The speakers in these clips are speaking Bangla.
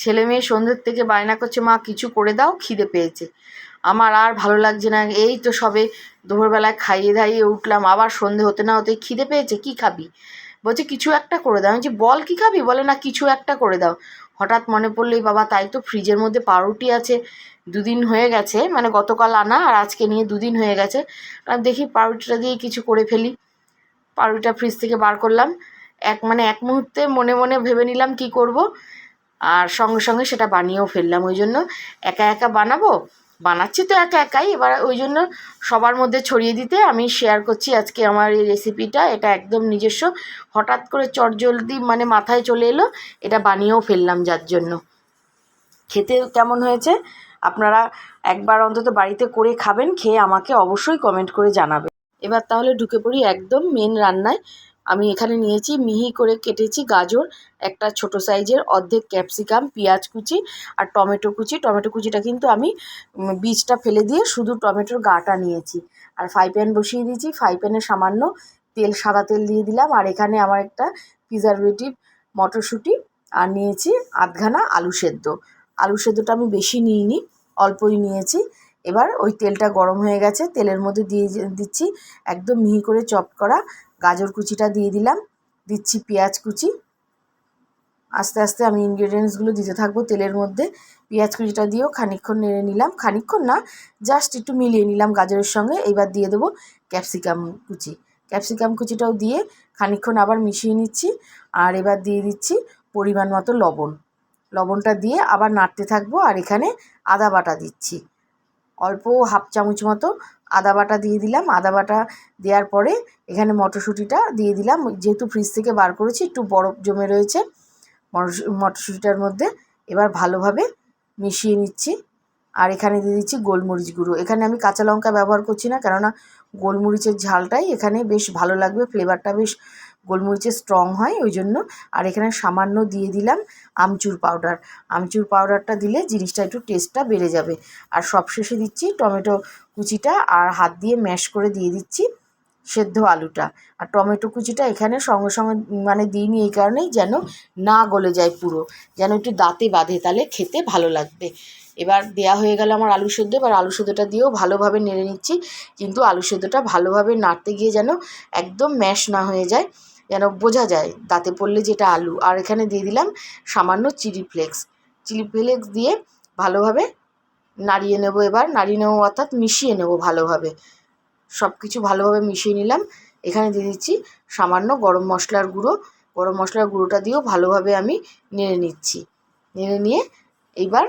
ছেলে মেয়ে সন্ধ্যের থেকে বায়না করছে, মা, কিছু করে দাও, খিদে পেয়েছে। আমার আর ভালো লাগছে না। এই তো সবে দুপুরবেলায় খাইয়ে দাইয়ে উঠলাম। আবার সন্ধে হতে না হতে খিদে পেয়েছে, কি খাবি? বলছে, কিছু একটা করে দাও। আমি বল, কি খাবি? বলে, না, কিছু একটা করে দাও। হঠাৎ মনে পড়ল বাবা, তাই তো ফ্রিজের মধ্যে পাউরুটি আছে, দুদিন হয়ে গেছে মানে গতকাল আনা, আর আজকে নিয়ে দুদিন হয়ে গেছে। আর দেখি পাউরুটিটা দিয়ে কিছু করে ফেলি। পাউরুটিটা ফ্রিজ থেকে বার করলাম। এক মানে এক মুহূর্তে মনে মনে ভেবে নিলাম, কি করব? আর সঙ্গে সঙ্গে সেটা বানিয়েও ফেললাম। ওই জন্য একা একা বানাবো? বানাচ্ছি তো একা একাই। এবার ওই জন্য সবার মধ্যে ছড়িয়ে দিতে আমি শেয়ার করছি আজকে আমার এই রেসিপিটা এটা একদম নিজস্ব। হঠাৎ করে চটজলদি মানে মাথায় চলে এলো। এটা বানিয়েও ফেললাম যার জন্য। খেতে কেমন হয়েছে? আপনারা একবার অন্তত বাড়িতে করে খাবেন, খেয়ে আমাকে অবশ্যই কমেন্ট করে জানাবেন। এবার তাহলে ঢুকে পড়ি একদম মেন রান্নায়। আমি এখানে নিয়েছি, মিহি করে কেটেছি গাজর, একটা ছোট সাইজের অর্ধেক ক্যাপসিকাম, পেঁয়াজ কুচি আর টমেটো কুচি। টমেটো কুচিটা কিন্তু আমি বীজটা ফেলে দিয়ে শুধু টমেটোর গাটা নিয়েছি। আর ফ্রাই প্যান বসিয়ে দিয়েছি। ফ্রাই প্যানে সামান্য তেল, সাদা তেল দিয়ে দিলাম। আর এখানে আমার একটা প্রিজারভেটিভ মটরশুঁটি আর নিয়েছি আধখানা আলু সেদ্ধ। আলু সেদ্ধটা আমি বেশি নিইনি, অল্পই নিয়েছি। এবার ওই তেলটা গরম হয়ে গেছে, তেলের মধ্যে দিয়ে দিচ্ছি, একদম মিহি করে চপ করা গাজর কুচিটা দিয়ে দিলাম, দিচ্ছি পেঁয়াজ কুচি। আস্তে আস্তে আমি ইনগ্রেডিয়েন্টসগুলো দিতে থাকব তেলের মধ্যে। পেঁয়াজ কুচিটা দিয়েও খানিকক্ষণ নেড়ে নিলাম। খানিকক্ষণ না জাস্ট একটু মিলিয়ে নিলাম গাজরের সঙ্গে। এইবার দিয়ে দেবো ক্যাপসিকাম কুচি। ক্যাপসিকাম কুচিটাও দিয়ে খানিকক্ষণ আবার মিশিয়ে নিচ্ছি। আর এবার দিয়ে দিচ্ছি পরিমাণ মতো লবণ। লবণটা দিয়ে আবার নাড়তে থাকব আর এখানে আদা বাটা দিচ্ছি। অল্প হাফ চামচ মতো আদা বাটা দিয়ে দিলাম। আদা বাটা দেওয়ার পরে এখানে মটরশুঁটিটা দিয়ে দিলাম। যেহেতু ফ্রিজ থেকে বার করেছি, একটু বরফ জমে রয়েছে মটরশু- মটরশুঁটিটার মধ্যে। এবার ভালোভাবে মিশিয়ে নিচ্ছি। আর এখানে দিয়ে দিচ্ছি গোলমরিচ গুঁড়ো। এখানে আমি কাঁচা লঙ্কা ব্যবহার করছি না, কেননা গোলমরিচের ঝালটাই এখানে বেশ ভালো লাগবে ফ্লেভারটা বেশ গোলমরিচের স্ট্রং হয় ওই জন্য আর এখানে সামান্য দিয়ে দিলাম আমচুর পাউডার আমচুর পাউডারটা দিলে জিনিসটা একটু টেস্টটা বেড়ে যাবে। আর সবশেষে দিচ্ছি টমেটো কুচিটা, আর হাত দিয়ে ম্যাশ করে দিয়ে দিচ্ছি। সেদ্ধ আলুটা। আর টমেটো কুচিটা এখানে সঙ্গে সঙ্গে মানে দিইনি এই কারণেই যেন না গলে যায় পুরো। যেন একটু দাঁতে বাঁধে, তাহলে খেতে ভালো লাগবে। এবার দেয়া হয়ে গেল আমার আলু সেদ্ধ। এবার আলু সেদ্ধটা দিয়েও ভালোভাবে নেড়ে নিচ্ছি। কিন্তু আলু সেদ্ধটা ভালোভাবে নাড়তে গিয়ে যেন একদম ম্যাশ না হয়ে যায়। যেন বোঝা যায় দাঁতে পড়লে যেটা আলু। আর এখানে দিয়ে দিলাম সামান্য চিলি ফ্লেক্স। চিলি ফ্লেক্স দিয়ে ভালোভাবে নাড়িয়ে নেব এবার। নাড়িয়ে নেব অর্থাৎ মিশিয়ে নেব ভালোভাবে। সব কিছু ভালোভাবে মিশিয়ে নিলাম। এখানে দিয়ে দিচ্ছি সামান্য গরম মশলার গুঁড়ো। গরম মশলার গুঁড়োটা দিয়েও ভালোভাবে আমি নেড়ে নিচ্ছি। নেড়ে নিয়ে এইবার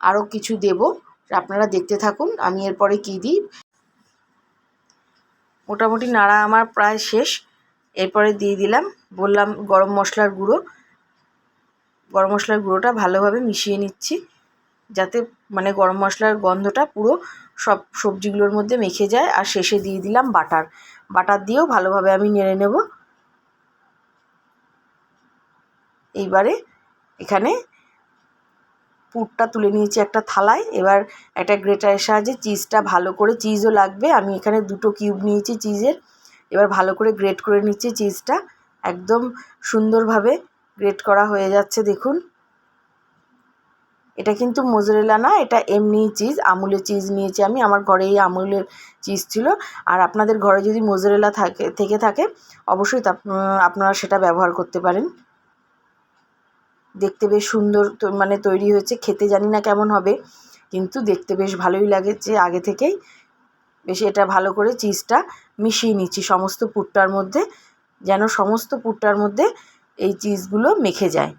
আরও কিছু দেব। আপনারা দেখতে থাকুন, আমি এরপরে কী দিই। মোটামুটি নাড়া আমার প্রায় শেষ। এরপরে দিয়ে দিলাম, বললাম গরম মশলার গুঁড়ো। গরম মশলার গুঁড়োটা ভালোভাবে মিশিয়ে নিচ্ছি। যাতে মানে গরম মশলার গন্ধটা পুরো সব সবজিগুলোর মধ্যে মেখে যায়। আর শেষে দিয়ে দিলাম বাটার। বাটার দিয়েও ভালোভাবে আমি নেড়ে নেব। এইবারে এখানে পুরটা তুলে নিয়েছি একটা থালায়। এবার একটা গ্রেটারের সাহায্যে চিজটা ভালো করে চিজও লাগবে। আমি এখানে দুটো কিউব নিয়েছি চিজের। এবার ভালো করে গ্রেট করে নিচ্ছি চিজটা। একদম সুন্দরভাবে গ্রেট করা হয়ে যাচ্ছে, দেখুন। এটা কিন্তু মোজরেলা না, এটা এমনি চিজ আমুলের চিজ নিয়েছি আমি, আমার ঘরে এই আমুলের চিজ ছিল। আর আপনাদের ঘরে যদি মোজরেলা থাকে, থেকে থাকে, অবশ্যই আপনারা সেটা ব্যবহার করতে পারেন। দেখতে বেশ সুন্দর মানে তৈরি হয়েছে, খেতে জানি না কেমন হবে, কিন্তু দেখতে বেশ ভালোই লাগেছে আগে থেকেই। বেশ এটা ভালো করে চিজটা মিশিয়ে নিচ্ছি সমস্ত পুরটার মধ্যে, যেন সমস্ত পুরটার মধ্যে এই চিজগুলো মেখে যায়।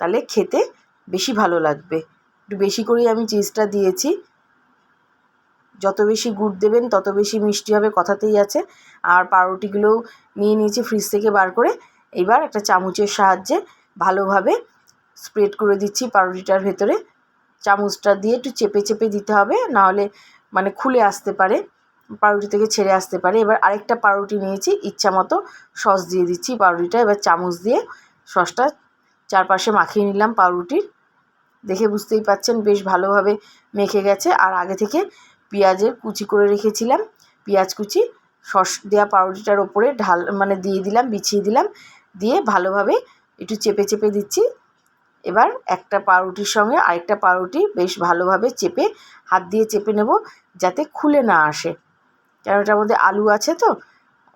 তাহলে খেতে বেশি ভালো লাগবে। একটু বেশি করেই আমি চিজটা দিয়েছি। যত বেশি গুড় দেবেন, তত বেশি মিষ্টি হবে কথাতেই আছে। আর পাউরুটিগুলোও নিয়ে নিয়েছি ফ্রিজ থেকে বার করে। এবার একটা চামচের সাহায্যে ভালোভাবে স্প্রেড করে দিচ্ছি পাউরুটিটার ভেতরে। চামচটা দিয়ে একটু চেপে চেপে দিতে হবে, নাহলে মানে খুলে আসতে পারে, পাউরুটি থেকে ছেড়ে আসতে পারে। এবার আরেকটা পাউরুটি নিয়েছি, ইচ্ছা মতো সস দিয়ে দিচ্ছি পাউরুটিটা। এবার চামচ দিয়ে সসটা চারপাশে মাখিয়ে নিলাম পাউরুটির। দেখে বুঝতেই পাচ্ছেন বেশ ভালোভাবে মেখে গেছে। আর আগে থেকে পেঁয়াজের কুচি করে রেখেছিলাম। পেঁয়াজ কুচি, সস দেওয়া পাউরুটিটার ওপরে ঢাল মানে দিয়ে দিলাম, বিছিয়ে দিলাম। দিয়ে ভালোভাবে একটু চেপে চেপে দিচ্ছি। এবার একটা পাউরুটির সঙ্গে আরেকটা পাউরুটি বেশ ভালোভাবে চেপে হাত দিয়ে চেপে নেব যাতে খুলে না আসে। কেন এটার মধ্যে আলু আছে তো,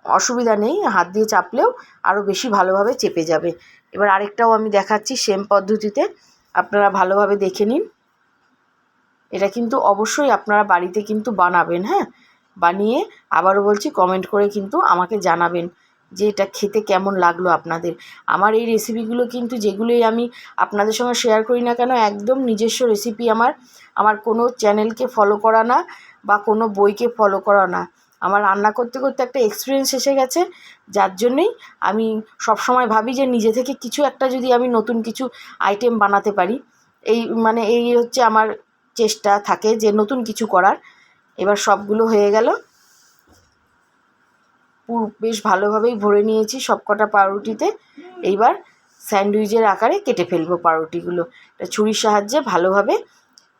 অসুবিধা নেই, হাত দিয়ে চাপলেও আরও বেশি ভালোভাবে চেপে যাবে। এবার আরেকটাও আমি দেখাচ্ছি সেম পদ্ধতিতে। আপনারা ভালোভাবে দেখে নিন। এটা কিন্তু অবশ্যই আপনারা বাড়িতে কিন্তু বানাবেন হ্যাঁ? বানিয়ে আবারও বলছি কমেন্ট করে কিন্তু আমাকে জানাবেন যে এটা খেতে কেমন লাগল আপনাদের। আমার এই রেসিপিগুলো কিন্তু যেগুলোই আমি আপনাদের সঙ্গে শেয়ার করি না কেন, একদম নিজস্ব রেসিপি আমার। আমার কোনো চ্যানেলকে ফলো করা না বা কোনো বইকে ফলো করা না। আমার রান্না করতে করতে একটা এক্সপিরিয়েন্স এসে গেছে, যার জন্যেই আমি সবসময় ভাবি যে নিজে থেকে কিছু একটা যদি আমি নতুন কিছু আইটেম বানাতে পারি। এই মানে এই হচ্ছে আমার চেষ্টা থাকে যে নতুন কিছু করার। এবার সবগুলো হয়ে গেল। পুর বেশ ভালোভাবেই ভরে নিয়েছি সব কটা পাউরুটিতে। এইবার স্যান্ডউইচের আকারে কেটে ফেলব পাউরুটিগুলো। ছুরির সাহায্যে ভালোভাবে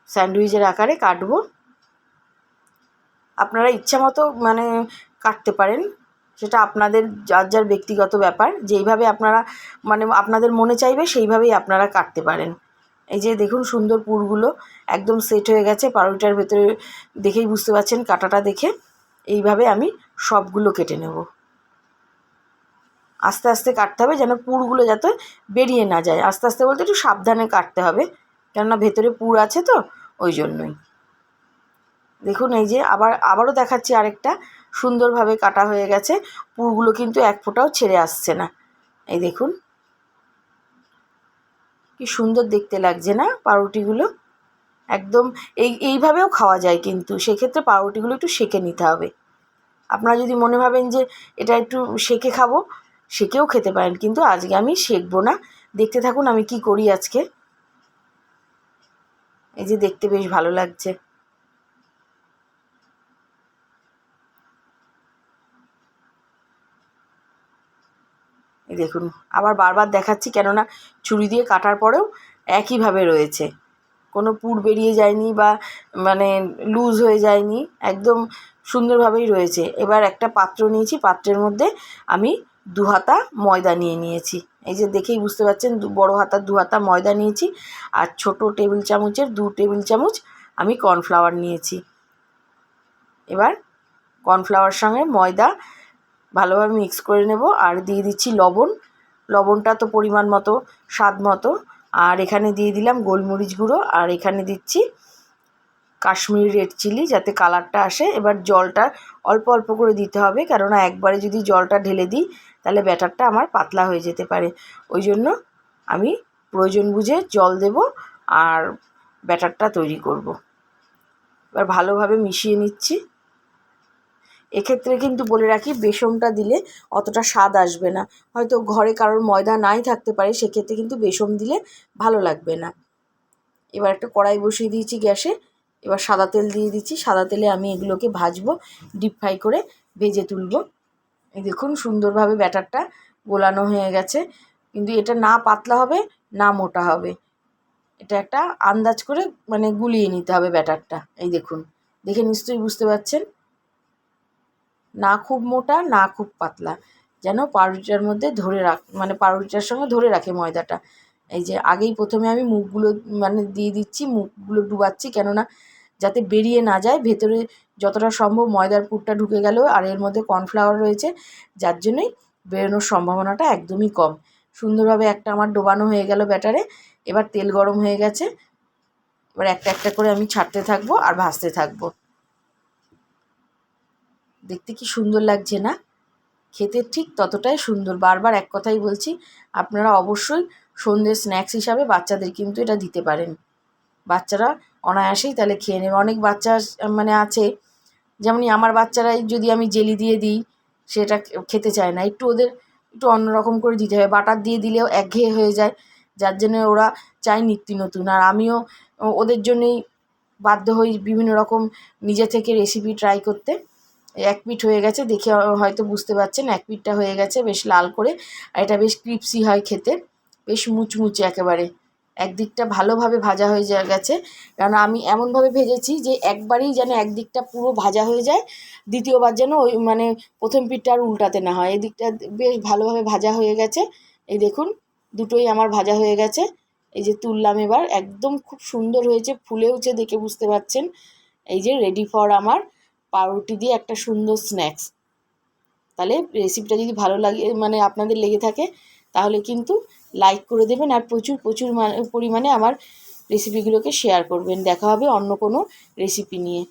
স্যান্ডউইচের আকারে কাটবো। আপনারা ইচ্ছা মতো মানে কাটতে পারেন। সেটা আপনাদের যার যার ব্যক্তিগত ব্যাপার। যেইভাবে আপনারা মানে আপনাদের মনে চাইবে, সেইভাবেই আপনারা কাটতে পারেন। এই যে দেখুন সুন্দর পুরগুলো একদম সেট হয়ে গেছে। পাউরুটার ভেতরে দেখেই বুঝতে পারছেন, কাটাটা দেখে এইভাবে আমি সবগুলো কেটে নেব। আস্তে আস্তে কাটতে হবে যেন পুরগুলো যাতে বেরিয়ে না যায়। আস্তে আস্তে বলতে একটু সাবধানে কাটতে হবে। কেননা ভেতরে পুর আছে তো, ওই জন্যই। দেখুন, এই যে আবার, আবারও দেখাচ্ছি আরেকটা। সুন্দরভাবে কাটা হয়ে গেছে। পুরগুলো কিন্তু এক ফোঁটাও ছেড়ে আসছে না। এই দেখুন। কি সুন্দর দেখতে লাগছে না পাউরুটিগুলো? একদম এই, এইভাবেও খাওয়া যায় কিন্তু। সেক্ষেত্রে পাউরুটিগুলো একটু সেকে নিতে হবে। আপনারা যদি মনে ভাবেন যে এটা একটু সেকে খাব, সেকেও খেতে পারেন। কিন্তু আজকে আমি শেখবো না। দেখতে থাকুন আমি কি করি আজকে। এই যে দেখতে বেশ ভালো লাগছে। দেখুন, আবার বারবার দেখাচ্ছি কেননা ছুরি দিয়ে কাটার পরেও একইভাবে রয়েছে। কোনো পুর বেরিয়ে যায়নি বা মানে লুজ হয়ে যায়নি, একদম সুন্দরভাবেই রয়েছে। এবার একটা পাত্র নিয়েছি, পাত্রের মধ্যে আমি দু হাতা ময়দা নিয়ে নিয়েছি। এই যে দেখেই বুঝতে পারছেন বড়ো হাতার দু হাতা ময়দা নিয়েছি আর ছোট টেবিল চামচের দু টেবিল চামচ আমি কর্নফ্লাওয়ার নিয়েছি। এবার কর্নফ্লাওয়ার সঙ্গে ময়দা ভালোভাবে মিক্স করে নেব। আর দিয়ে দিচ্ছি লবণ। লবণটা তো পরিমাণ মতো, স্বাদ মতো। আর এখানে দিয়ে দিলাম গোলমরিচ গুঁড়ো। আর এখানে দিচ্ছি কাশ্মীরি রেড চিলি যাতে কালারটা আসে। এবার জলটা অল্প অল্প করে দিতে হবে। কেননা একবারে যদি জলটা ঢেলে দিই, তাহলে ব্যাটারটা আমার পাতলা হয়ে যেতে পারে। ওই জন্য আমি প্রয়োজন বুঝে জল দেব আর ব্যাটারটা তৈরি করব। এবার ভালোভাবে মিশিয়ে নিচ্ছি। এক্ষেত্রে কিন্তু বলে রাখি, বেসনটা দিলে অতটা স্বাদ আসবে না। হয়তো ঘরে কারোর ময়দা নাই থাকতে পারে, সেক্ষেত্রে কিন্তু বেসন দিলে ভালো লাগবে না। এবার একটা কড়াই বসিয়ে দিয়েছি গ্যাসে, এবার সাদা তেল দিয়ে দিচ্ছি। সাদা তেলে আমি এগুলোকে ভাজবো, ডিপ ফ্রাই করে ভেজে তুলবো। এই দেখুন সুন্দরভাবে ব্যাটারটা গোলানো হয়ে গেছে। কিন্তু এটা না পাতলা হবে, না মোটা হবে। এটা একটা আন্দাজ করে মানে গুলিয়ে নিতে হবে ব্যাটারটা। এই দেখুন, দেখে নিশ্চয়ই বুঝতে পারছেন। না খুব মোটা, না খুব পাতলা। যেন পাউরুটিটার মধ্যে ধরে রাখ মানে পাউরুটিটার সঙ্গে ধরে রাখে ময়দাটা। এই যে আগেই প্রথমে আমি মুখগুলো মানে দিয়ে দিচ্ছি, মুখগুলো ডুবাচ্ছি কেননা যাতে বেরিয়ে না যায়। ভেতরে যতটা সম্ভব ময়দার পুরটা ঢুকে গেল আর এর মধ্যে কর্নফ্লাওয়ার রয়েছে, যার জন্যই বেরোনোর সম্ভাবনাটা একদমই কম। সুন্দরভাবে একটা আমার ডোবানো হয়ে গেল ব্যাটারে, এবার তেল গরম হয়ে গেছে। এবার একটা একটা করে আমি ছাড়তে থাকব আর ভাজতে থাকব। দেখতে কি সুন্দর লাগছে না? খেতে ঠিক ততটাই সুন্দর। বারবার এক কথাই বলছি, আপনারা অবশ্যই সন্ধ্যে স্ন্যাক্স হিসাবে বাচ্চাদের কিন্তু এটা দিতে পারেন। বাচ্চারা অনায়াসেই তাহলে খেয়ে নেবে। অনেক বাচ্চা মানে আছে, যেমনই আমার বাচ্চারাই যদি আমি জেলি দিয়ে দিই, সেটা খেতে চায় না। একটু ওদের একটু অন্যরকম করে দিতে হয়। বাটার দিয়ে দিলেও একঘেয়ে হয়ে যায়। যার জন্য ওরা চায় নিত্য নতুন। আর আমিও ওদের জন্যেই বাধ্য হই বিভিন্ন রকম নিজে থেকে রেসিপি ট্রাই করতে। এক পিঠ হয়ে গেছে, দেখে হয়তো বুঝতে পারছেন, এক পিঠটা হয়ে গেছে, বেশ লাল করে, আর এটা বেশ ক্রিপসি হয় খেতে, বেশ মুচমুচে একেবারে, একদিকটা ভালোভাবে ভাজা হয়ে যা, গেছে, কারণ আমি এমনভাবে ভেজেছি যে একবারেই যেন একদিকটা পুরো ভাজা হয়ে যায়, দ্বিতীয়বার যেন ওই মানে প্রথম পিঠটা আর উল্টাতে না হয়, এদিকটা বেশ ভালোভাবে ভাজা হয়ে গেছে, এই দেখুন, দুটোই আমার ভাজা হয়ে গেছে, এই যে তুললাম এবার, একদম খুব সুন্দর হয়েছে, ফুলেওছে দেখে বুঝতে পারছেন, এই যে রেডি ফর আমার পাউরুটি দিয়ে একটা সুন্দর স্ন্যাক্স তাহলে রেসিপিটা যদি ভালো লাগে মানে আপনাদের লেগে থাকে, তাহলে কিন্তু লাইক করে দেবেন আর প্রচুর প্রচুর পরিমাণে আমার রেসিপিগুলোকে শেয়ার করবেন। দেখা হবে অন্য কোনো রেসিপি নিয়ে।